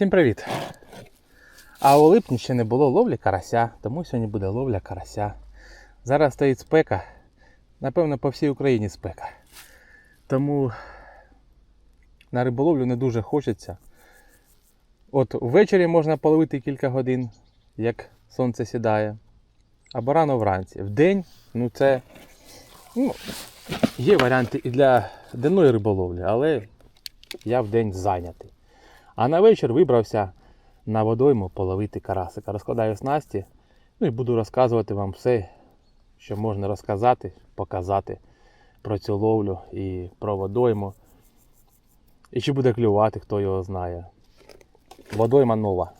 Всім привіт! А у липні ще не було ловлі карася, тому сьогодні буде ловля карася. Зараз стоїть спека. Напевно, по всій Україні спека. Тому на риболовлю не дуже хочеться. От ввечері можна половити кілька годин, як сонце сідає. Або рано вранці. Вдень, ну це. Ну, є варіанти і для денної риболовлі, але я вдень зайнятий. А на вечір вибрався на водойму половити карасика. Розкладаю снасті, ну і буду розказувати вам все, що можна розказати, показати про цю ловлю і про водойму. І чи буде клювати, хто його знає. Водойма нова.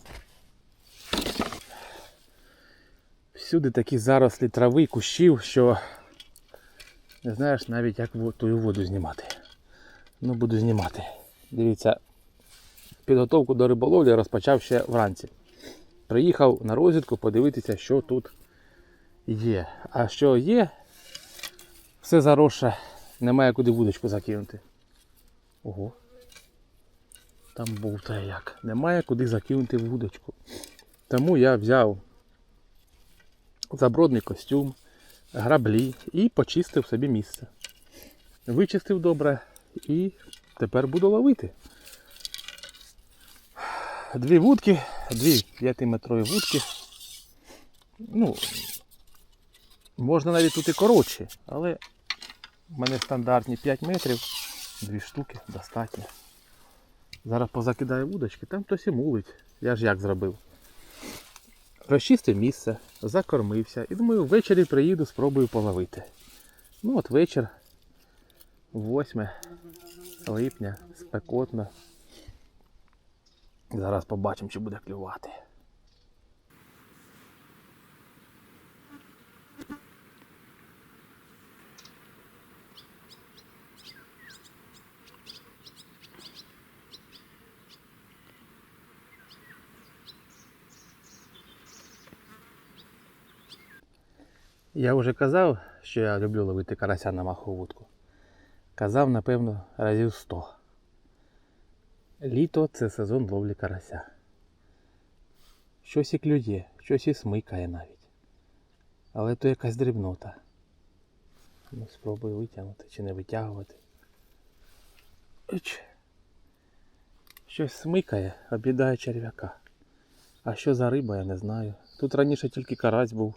Всюди такі зарослі трави, кущів, що не знаєш навіть як тую воду знімати. Ну, буду знімати. Дивіться, підготовку до риболовлі розпочав ще вранці. Приїхав на розвідку подивитися, що тут є. А що є, все заросше, немає куди вудочку закинути. Ого. Там бовтає як. Немає куди закинути вудочку. Тому я взяв забродний костюм, граблі і почистив собі місце. Вичистив добре і тепер буду ловити. Дві вудки, дві 5-метрові вудки. Ну, можна навіть тут і коротші, але в мене стандартні 5 метрів, дві штуки достатньо. Зараз позакидаю вудочки, там хтось і мулить. Я ж як зробив. Розчистив місце, закормився і думаю, ввечері приїду, спробую половити. Ну от вечір, 8 липня, спекотно. Зараз побачимо, чи буде клювати. Я вже казав, що я люблю ловити карася на маховудку. Казав, напевно, разів 100. Літо це сезон ловлі карася. Щось і клює, щось і смикає навіть. Але то якась дрібнота. Ну, спробую витягнути чи не витягувати. Щось смикає, об'їдає черв'яка. А що за риба, я не знаю. Тут раніше тільки карась був.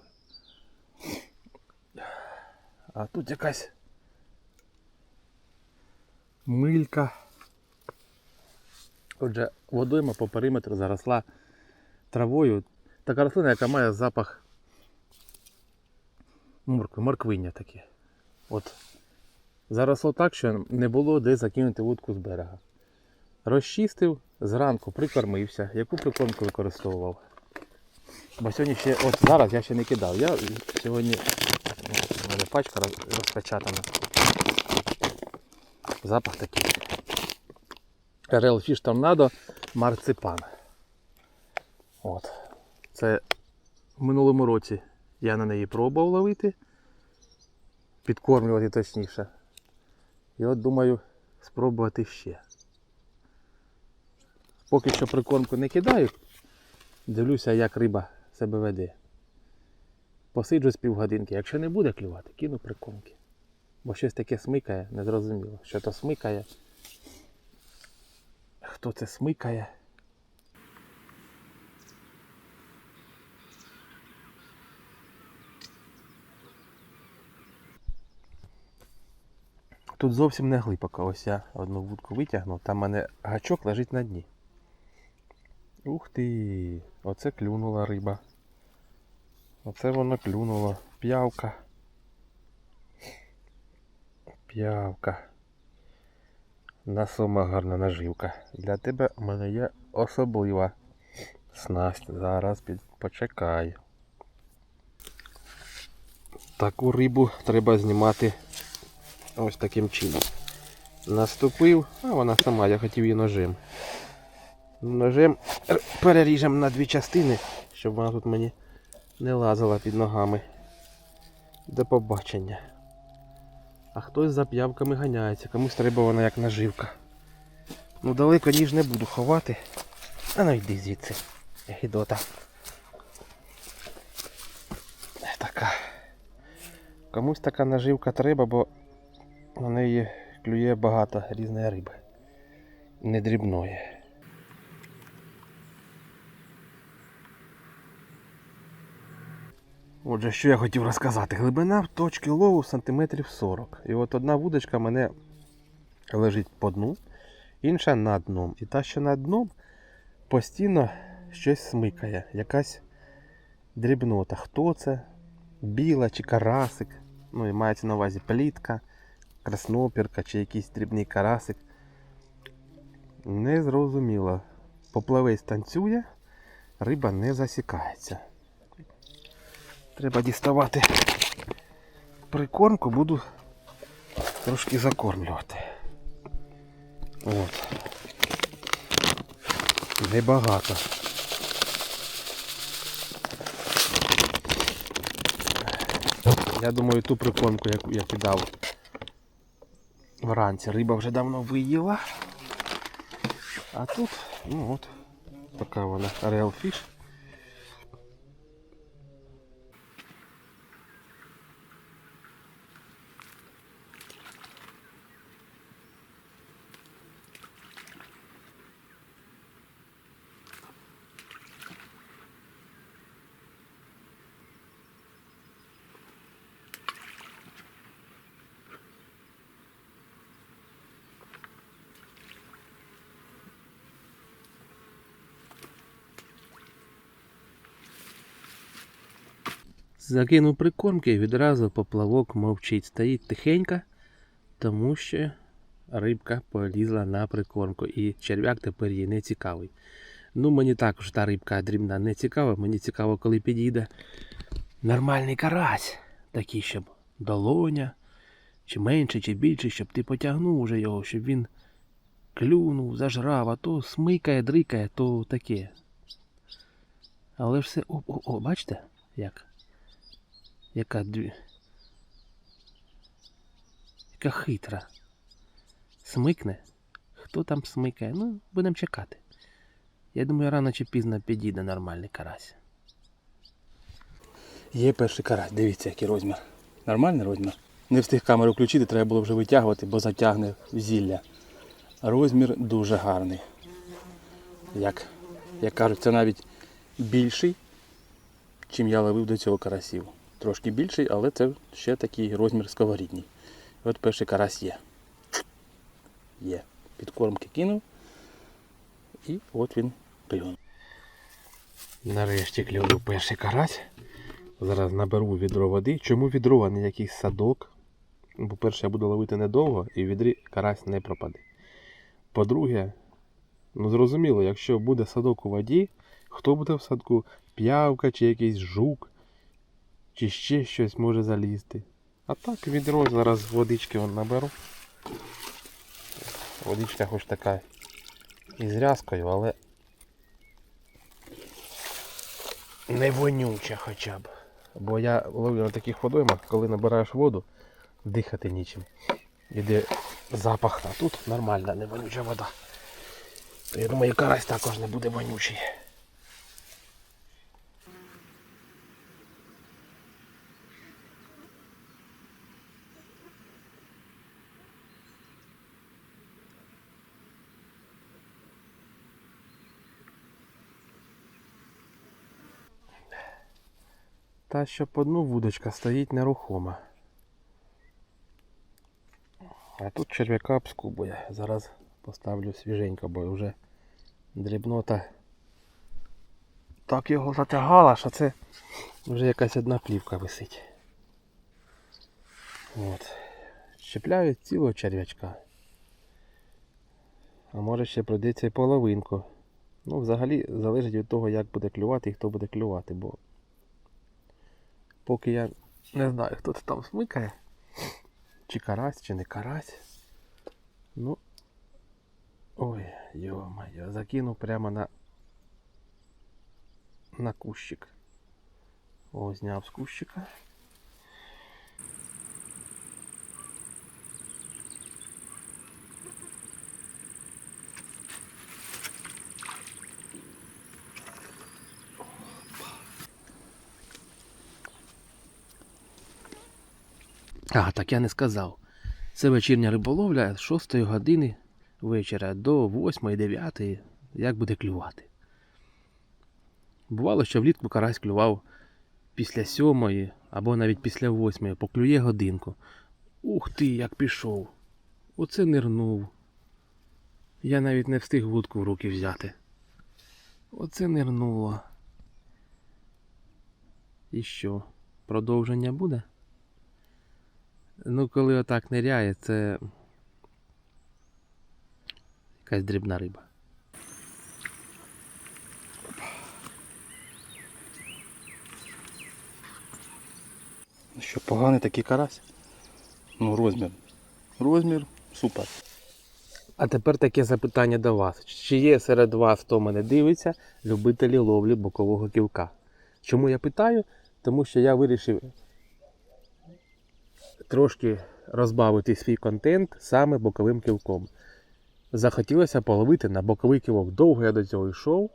А тут якась милька. Отже, водойма по периметру заросла травою. Така рослина, яка має запах моркви, морквиння таке. От. Заросло так, що не було де закинути вудку з берега. Розчистив, зранку прикормився, яку прикормку використовував. Бо сьогодні ще, от зараз я ще не кидав. Я сьогодні пачка роз- розпечатана. Запах такий. Fish Tornado марципан. От. Це в минулому році я на неї пробував ловити. Підкормлювати точніше. І от думаю спробувати ще. Поки що прикормку не кидаю. Дивлюся, як риба себе веде. Посиджу з півгодинки. Якщо не буде клювати, кину прикормки. Бо щось таке смикає, незрозуміло. Що то смикає. Хто це смикає? Тут зовсім не глибоко. Ось я одну вудку витягнув, там в мене гачок лежить на дні. Ух ти! Оце клюнула риба. Оце воно клюнуло. П'явка. П'явка. На сома гарна наживка. Для тебе в мене є особлива снасть. Зараз під... почекай. Таку рибу треба знімати ось таким чином. Наступив, а вона сама, я хотів її ножем. Ножем переріжемо на дві частини, щоб вона тут мені не лазила під ногами. До побачення. А хтось за п'явками ганяється, комусь треба вона як наживка. Ну далеко ніж не буду ховати. А ну йди звідси, гідота. Така. Комусь така наживка треба, бо на неї клює багато різної риби. Не дрібної. Отже, що я хотів розказати. Глибина в точки лову сантиметрів 40. І от одна вудочка мене лежить по дну, інша над дном. І та, що над дном, постійно щось смикає. Якась дрібнота. Хто це? Біла чи карасик. Ну і мається на увазі плітка, краснопірка чи якийсь дрібний карасик. Незрозуміло. Поплавець танцює, риба не засікається. Треба діставати прикормку, буду трошки закормлювати. От. Небагато. Я думаю, ту прикормку, яку я кидав вранці, риба вже давно виїла. А тут, ну от, така вона Real Fish. Закинув прикормки і відразу поплавок мовчить. Стоїть тихенько, тому що рибка полізла на прикормку і черв'як тепер їй не цікавий. Ну, мені також та рибка дрібна не цікава. Мені цікаво, коли підійде нормальний карась, такий, щоб долоня, чи менше, чи більше, щоб ти потягнув уже його, щоб він клюнув, зажрав, а то смикає, дрикає, то таке. Але все. О, о, о, бачите, як? Яка. Яка хитра. Смикне? Хто там смикає? Ну, будемо чекати. Я думаю, рано чи пізно підійде нормальний карась. Є перший карась, дивіться, який розмір. Нормальний розмір. Не встиг камеру включити, треба було вже витягувати, бо затягне в зілля. Розмір дуже гарний. Як, як кажуть, це навіть більший, чим я ловив до цього карасів. Трошки більший, але це ще такий розмір сковорідній. От перший карась є. Є. Підкормки кинув. І от він клюнув. Нарешті клюнув перший карась. Зараз наберу відро води. Чому відро, а не якийсь садок? Ну, По-перше, я буду ловити недовго і в відрі карась не пропаде. По-друге, ну зрозуміло, якщо буде садок у воді, хто буде в садку? П'явка чи якийсь жук, чи ще щось може залізти. А так відро зараз водички вон наберу. Водичка хоч така із рязкою, але не вонюча хоча б. Бо я ловлю на таких водоймах, коли набираєш воду, дихати нічим. Іде запах, а тут нормальна, не вонюча вода. Я думаю, карась також не буде вонючий. Та що по дну вудочка стоїть нерухома. А тут черв'яка обскубує. Зараз поставлю свіженько, бо вже дрібнота так його затягала, що це вже якась одна плівка висить. От. Щепляю цілого черв'ячка. А може ще прийдеться і половинку. Ну, взагалі залежить від того, як буде клювати і хто буде клювати, бо поки я не знаю, хто це там смикає. Чи карась, чи не карась. Ну. Ой, йо-моє, закинув прямо на на кущик. О, зняв з кущика. А, так я не сказав. Це вечірня риболовля з 6 години вечора до 8-9, як буде клювати. Бувало, що влітку карась клював після 7 або навіть після 8, поклює годинку. Ух ти, як пішов. Оце нирнув. Я навіть не встиг вудку в руки взяти. Оце нирнуло. І що? Продовження буде? Ну, коли отак ниряє, це якась дрібна риба. Що поганий такий карась? Ну, розмір. Розмір супер. А тепер таке запитання до вас. Чи є серед вас, хто мене дивиться, любителі ловлі бокового ківка? Чому я питаю? Тому що я вирішив трошки розбавити свій контент саме боковим ківком. Захотілося половити на боковий ківок. Довго я до цього йшов,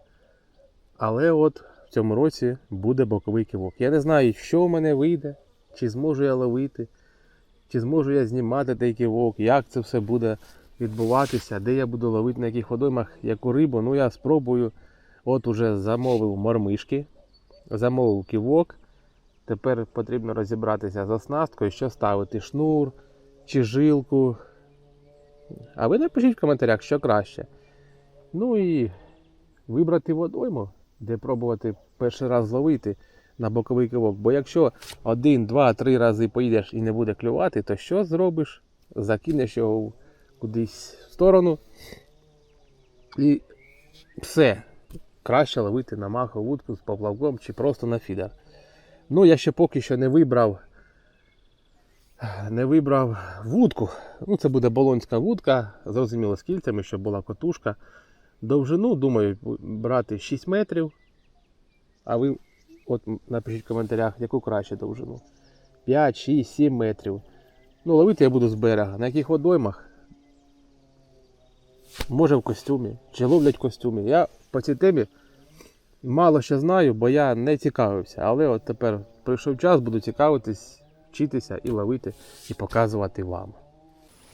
але от в цьому році буде боковий ківок. Я не знаю, що в мене вийде, чи зможу я ловити, чи зможу я знімати той ківок, як це все буде відбуватися, де я буду ловити на яких водоймах яку рибу. Ну я спробую. От уже замовив мормишки, замовив ківок. Тепер потрібно розібратися з оснасткою, що ставити шнур чи жилку. А ви напишіть в коментарях, що краще. Ну і вибрати водойму, де пробувати перший раз зловити на боковий кивок. Бо якщо один, два, три рази поїдеш і не буде клювати, то що зробиш? Закинеш його кудись в сторону. І все. Краще ловити на махову вудку з поплавком чи просто на фідер. Ну, я ще поки що не вибрав. Не вибрав вудку. Ну, це буде болонська вудка, зрозуміло, з кільцями, щоб була котушка. Довжину, думаю, брати 6 метрів. А ви от напишіть в коментарях, яку краще довжину. 5, 6, 7 метрів. Ну, ловити я буду з берега. На яких водоймах? Може в костюмі. Чи ловлять в костюмі. Я по цій темі мало що знаю, бо я не цікавився. Але от тепер прийшов час, буду цікавитись, вчитися і ловити, і показувати вам.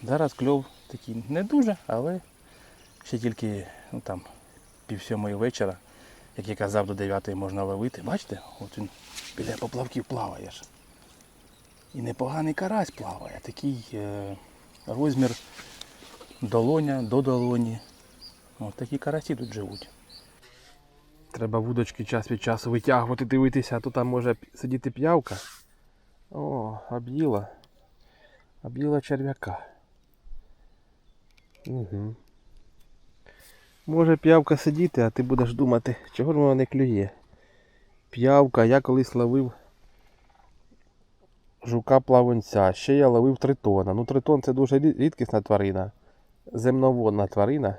Зараз кльов такий не дуже, але ще тільки ну, там, пів сьомої вечора, як я казав, до 9 можна ловити. Бачите, от він біля поплавків плаває. І непоганий карась плаває. Такий е, розмір долоня до долоні. Ось такі карасі тут живуть. Треба вудочки час від часу витягувати, дивитися, а то там може сидіти п'явка. О, об'їла. Об'їла черв'яка. Угу. Може п'явка сидіти, а ти будеш думати, чого ж вона не клює. П'явка, я колись ловив жука плавунця, ще я ловив тритона. Ну тритон це дуже рідкісна тварина. Земноводна тварина.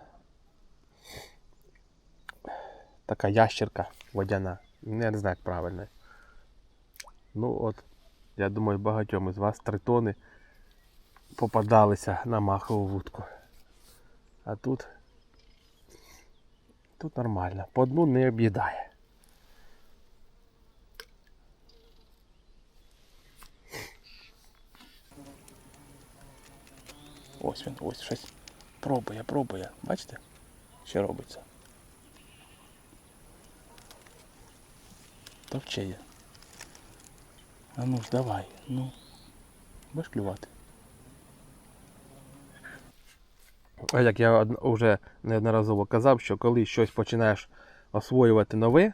Така ящерка водяна. Ну, Я не знаю, як правильно. Ну от, я думаю, багатьом із вас тритони попадалися на махову вудку. А тут. Тут нормально. По дну не об'їдає. Ось він, ось щось. Пробує, пробує. Бачите? Що робиться? Товче є. А ну ж давай, ну. Будеш клювати. А як я вже неодноразово казав, що коли щось починаєш освоювати нове,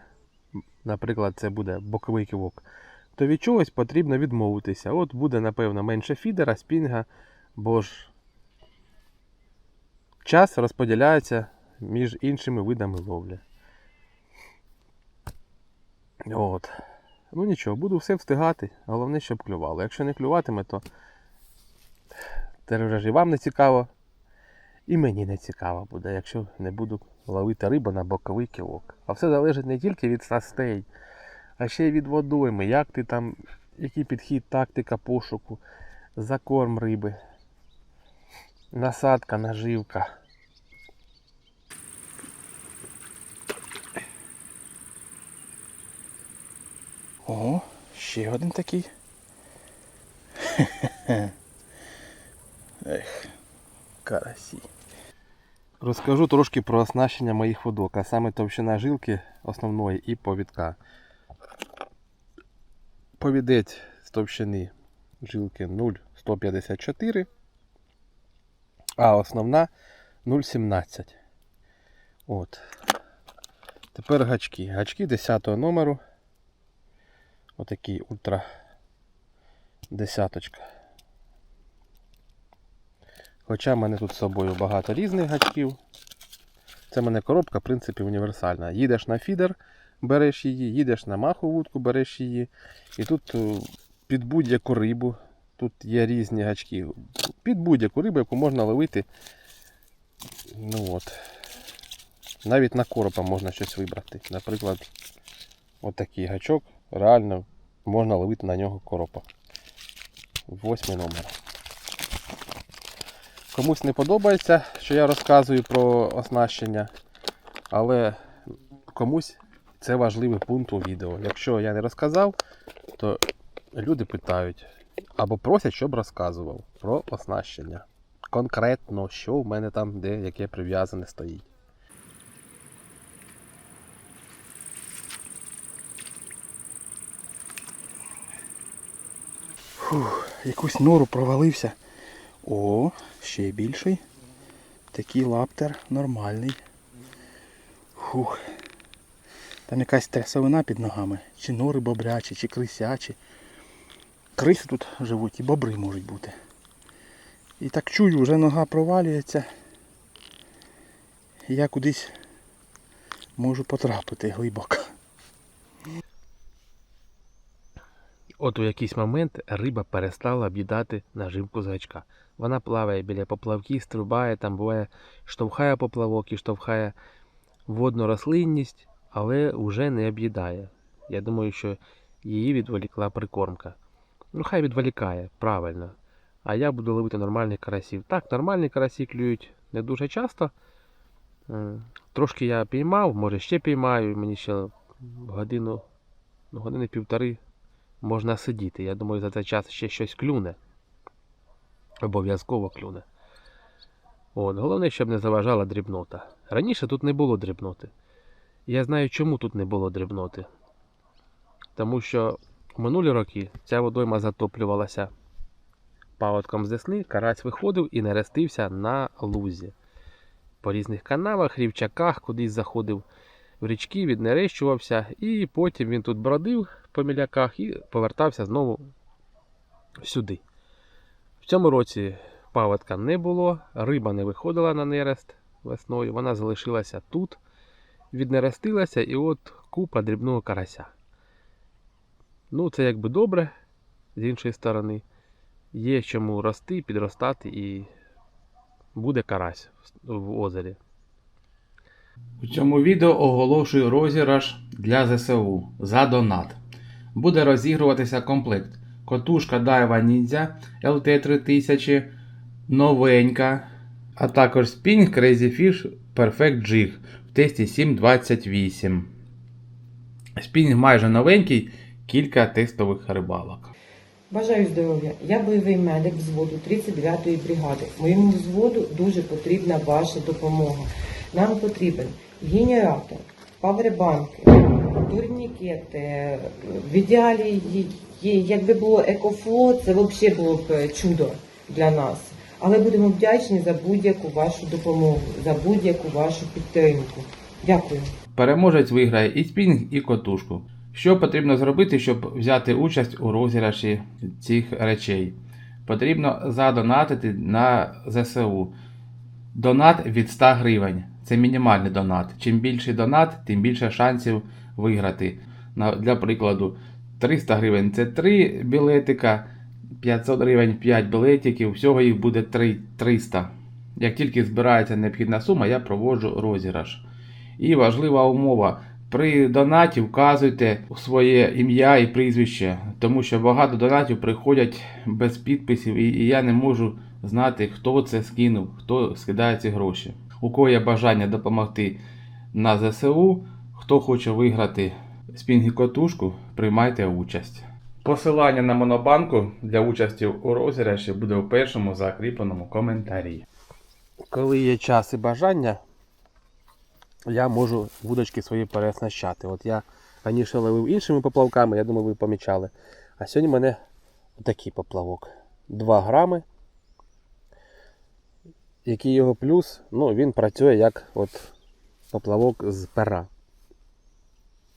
наприклад, це буде боковий кивок, то від чогось потрібно відмовитися. От буде, напевно, менше фідера, спінга, бо ж час розподіляється між іншими видами ловлі. От. Ну нічого, буду все встигати. Головне, щоб клювало. Якщо не клюватиме, то це вже ж і вам не цікаво. І мені не цікаво буде, якщо не буду ловити рибу на боковий кілок. А все залежить не тільки від снастей, а ще й від водойми. Як ти там, який підхід, тактика пошуку, закорм риби, насадка, наживка. Ого, ще один такий. Ех, карасі. Розкажу трошки про оснащення моїх водок, а саме товщина жилки основної і повідка. Повідець з товщини жилки 0,154, а основна 0,17. От. Тепер гачки. Гачки 10 номеру. Отакий ультра десяточка. Хоча в мене тут з собою багато різних гачків. Це в мене коробка, в принципі, універсальна. Їдеш на фідер, береш її, їдеш на маху вудку, береш її. І тут е, під будь-яку рибу, тут є різні гачки. Під будь-яку рибу, яку можна ловити. Ну от. Навіть на коропа можна щось вибрати. Наприклад, отакий гачок. Реально можна ловити на нього коропа. Восьмий номер. Комусь не подобається, що я розказую про оснащення, але комусь це важливий пункт у відео. Якщо я не розказав, то люди питають або просять, щоб розказував про оснащення. Конкретно, що в мене там, де яке прив'язане стоїть. Фух, якусь нору провалився. О, ще більший. Такий лаптер нормальний. Фух. Там якась трясовина під ногами. Чи нори бобрячі, чи крисячі. Криси тут живуть і бобри можуть бути. І так чую, вже нога провалюється. Я кудись можу потрапити глибоко. От у якийсь момент риба перестала об'їдати наживку з гачка. Вона плаває біля поплавків, стрибає, там буває, штовхає поплавок і штовхає водну рослинність, але вже не об'їдає. Я думаю, що її відволікла прикормка. Ну, хай відволікає, правильно. А я буду ловити нормальних карасів. Так, нормальні карасі клюють не дуже часто. Трошки я піймав, може ще піймаю, мені ще годину, ну, години півтори можна сидіти. Я думаю, за цей час ще щось клюне. Обов'язково клюне. От, головне, щоб не заважала дрібнота. Раніше тут не було дрібноти. Я знаю, чому тут не було дрібноти. Тому що в минулі роки ця водойма затоплювалася паводком з десни, карась виходив і нерестився на лузі. По різних канавах, рівчаках, кудись заходив в річки, віднерещувався, і потім він тут бродив по міляках і повертався знову сюди. В цьому році паводка не було, риба не виходила на нерест весною, вона залишилася тут, віднерестилася і от купа дрібного карася. Ну, це якби добре, з іншої сторони. Є чому рости, підростати і буде карась в- озері. У цьому відео оголошую розіграш для ЗСУ за донат. Буде розігруватися комплект. Котушка Daiwa Ninja LT3000, новенька, а також спінг Crazy Fish Perfect Jig в тесті 728. Спінг майже новенький, кілька тестових рибалок. Бажаю здоров'я. Я бойовий медик взводу 39-ї бригади. Моєму взводу дуже потрібна ваша допомога. Нам потрібен генератор, павербанки, турнікети. В ідеалі, якби було екофло, це взагалі було б е, чудо для нас. Але будемо вдячні за будь-яку вашу допомогу, за будь-яку вашу підтримку. Дякую. Переможець виграє і спінг, і котушку. Що потрібно зробити, щоб взяти участь у розіграші цих речей? Потрібно задонатити на ЗСУ. Донат від 100 гривень. Це мінімальний донат. Чим більший донат, тим більше шансів виграти. Для прикладу, 300 гривень це 3 білетика, 500 гривень 5 білетиків, всього їх буде 3, 300. Як тільки збирається необхідна сума, я проводжу розіграш. І важлива умова. При донаті вказуйте своє ім'я і прізвище, тому що багато донатів приходять без підписів, і я не можу знати, хто це скинув, хто скидає ці гроші. У кого є бажання допомогти на ЗСУ, хто хоче виграти спінг і котушку, приймайте участь. Посилання на монобанку для участі у розіграші буде у першому закріпленому коментарі. Коли є час і бажання, я можу вудочки свої переоснащати. От я раніше ловив іншими поплавками, я думаю, ви помічали. А сьогодні в мене такий поплавок. 2 грами. Який його плюс, ну він працює як от поплавок з пера.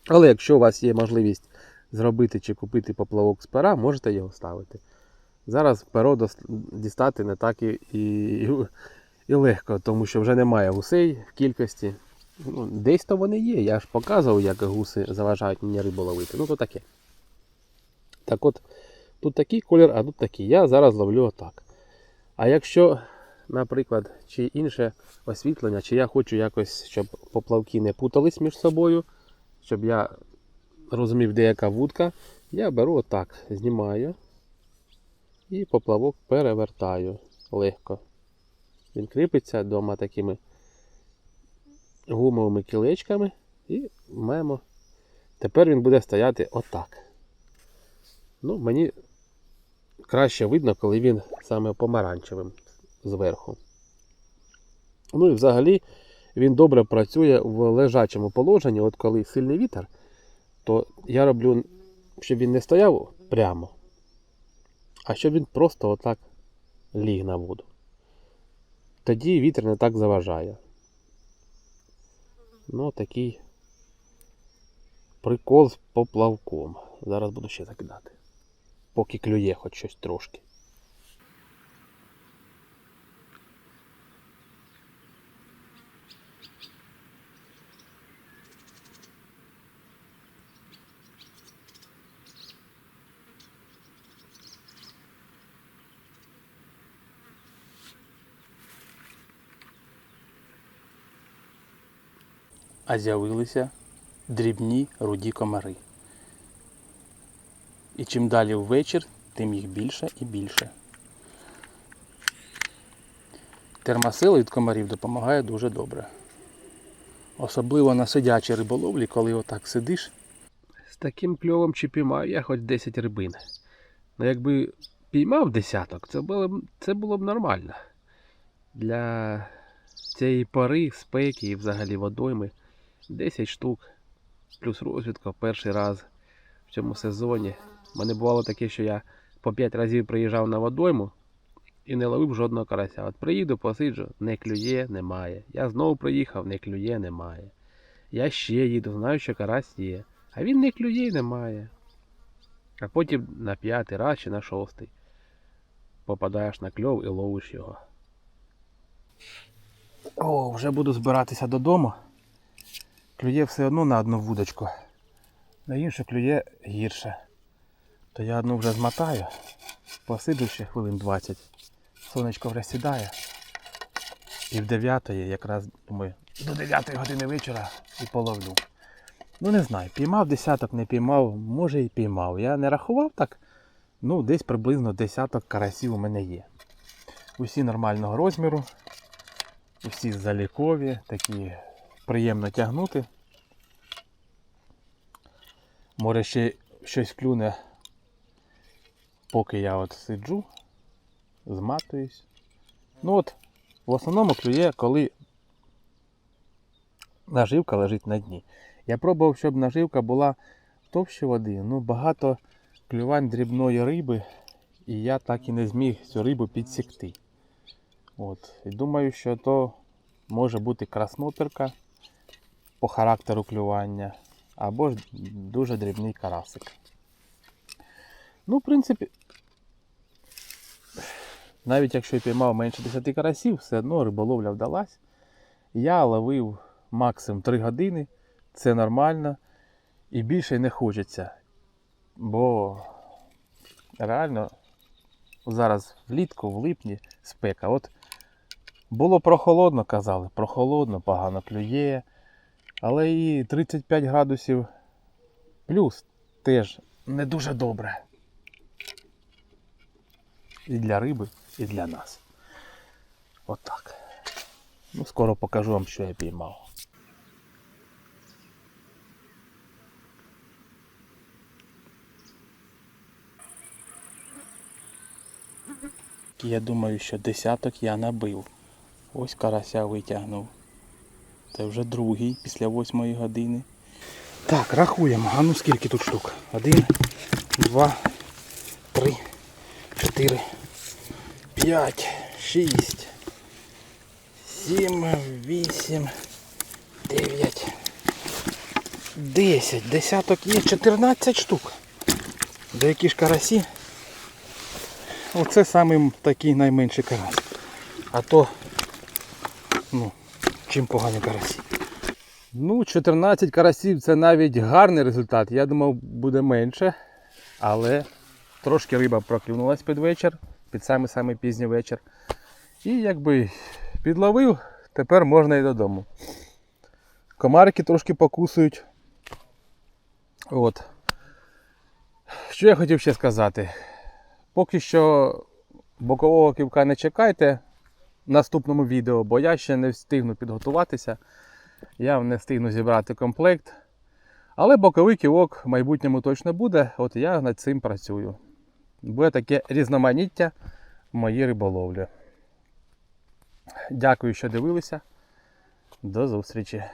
Але якщо у вас є можливість зробити чи купити поплавок з пера, можете його ставити. Зараз перо дістати не так і, і, і легко, тому що вже немає гусей в кількості. Ну, десь то вони є. Я ж показував, як гуси заважають мені рибу ловити. Ну то таке. Так от, тут такий колір, а тут такий. Я зараз ловлю отак. А якщо, наприклад, чи інше освітлення, чи я хочу якось, щоб поплавки не путались між собою, щоб я розумів, де яка вудка, я беру отак, знімаю і поплавок перевертаю легко. Він кріпиться двома такими гумовими кілечками і маємо. Тепер він буде стояти отак. Ну, мені краще видно, коли він саме помаранчевим зверху. Ну і взагалі він добре працює в лежачому положенні. От коли сильний вітер, то я роблю, щоб він не стояв прямо, а щоб він просто отак ліг на воду. Тоді вітер не так заважає. Ну, такий прикол з поплавком. Зараз буду ще закидати. Поки клює хоч щось трошки. А з'явилися дрібні руді комари. І чим далі ввечір, тим їх більше і більше. Термосила від комарів допомагає дуже добре. Особливо на сидячій риболовлі, коли отак сидиш. З таким кльовом чи піймаю я хоч 10 рибин. Ну якби піймав десяток, це було б, це було б нормально. Для цієї пори, спеки і взагалі водойми 10 штук. Плюс розвідка перший раз в цьому сезоні. У мене бувало таке, що я по 5 разів приїжджав на водойму і не ловив жодного карася. От приїду, посиджу, не клює, немає. Я знову приїхав, не клює, немає. Я ще їду, знаю, що карась є. А він не клює, немає. А потім на п'ятий раз чи на шостий попадаєш на кльов і ловиш його. О, вже буду збиратися додому. Клює все одно на одну вудочку. На іншу клює гірше. То я одну вже змотаю, посиджу ще хвилин 20. Сонечко вже сідає. І в 9 якраз думаю, до 9 години вечора і половлю. Ну не знаю, піймав десяток, не піймав, може і піймав. Я не рахував так. Ну, десь приблизно десяток карасів у мене є. Усі нормального розміру, усі залікові, такі приємно тягнути. Може ще щось клюне, поки я от сиджу, зматуюсь. Ну от, в основному клює, коли наживка лежить на дні. Я пробував, щоб наживка була товще води, ну багато клювань дрібної риби, і я так і не зміг цю рибу підсікти. От. І думаю, що то може бути красноперка по характеру клювання, або ж дуже дрібний карасик. Ну, в принципі, навіть якщо я піймав менше 10 карасів, все одно риболовля вдалась. Я ловив максимум 3 години, це нормально. І більше не хочеться. Бо реально зараз влітку, в липні спека. От було прохолодно, казали, прохолодно, погано клює. Але і 35 градусів плюс теж не дуже добре. І для риби, і для нас. Отак. Ну, скоро покажу вам, що я піймав. Я думаю, що десяток я набив. Ось карася витягнув. Це вже другий після восьмої години. Так, рахуємо. А ну скільки тут штук? Один, два, три, чотири, п'ять, шість, сім, вісім, дев'ять, десять. Десяток є 14 штук. Деякі ж карасі. Оце самий такий найменший карась. А то, ну, чим погані карасі. Ну, 14 карасів це навіть гарний результат. Я думав, буде менше. Але трошки риба проклюнулась під вечір, під самий самий пізній вечір. І якби підловив, тепер можна і додому. Комарики трошки покусують. От. Що я хотів ще сказати? Поки що бокового ківка не чекайте наступному відео, бо я ще не встигну підготуватися. Я не встигну зібрати комплект. Але боковий ківок в майбутньому точно буде, от я над цим працюю. Буде таке різноманіття в моїй риболовлі. Дякую, що дивилися. До зустрічі!